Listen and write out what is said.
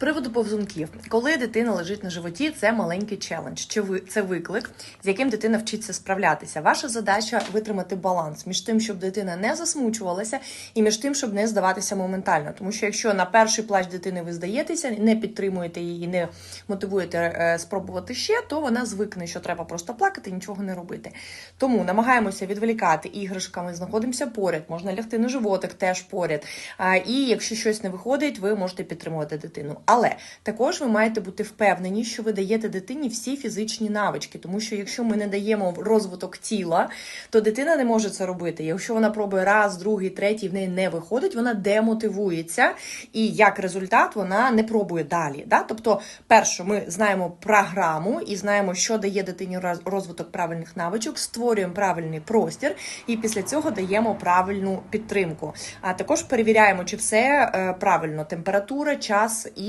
приводу повзунків, коли дитина лежить на животі, це маленький челендж. Чи ви це виклик, з яким дитина вчиться справлятися? Ваша задача витримати баланс між тим, щоб дитина не засмучувалася, і між тим, щоб не здаватися моментально. Тому що якщо на перший плач дитини ви здаєтеся, не підтримуєте її, не мотивуєте е, спробувати ще, то вона звикне, що треба просто плакати, нічого не робити. Тому намагаємося відволікати іграшками, знаходимося поряд, можна лягти на животик теж поряд. І якщо щось не виходить, ви можете підтримувати дитину. Але також ви маєте бути впевнені, що ви даєте дитині всі фізичні навички, тому що якщо ми не даємо розвиток тіла, то дитина не може це робити. Якщо вона пробує раз, другий, третій, в неї не виходить, вона демотивується, і як результат вона не пробує далі. Да? Тобто, перше, ми знаємо програму і знаємо, що дає дитині розвиток правильних навичок, створюємо правильний простір, і після цього даємо правильну підтримку. А також перевіряємо, чи все е, правильно: температура, час і.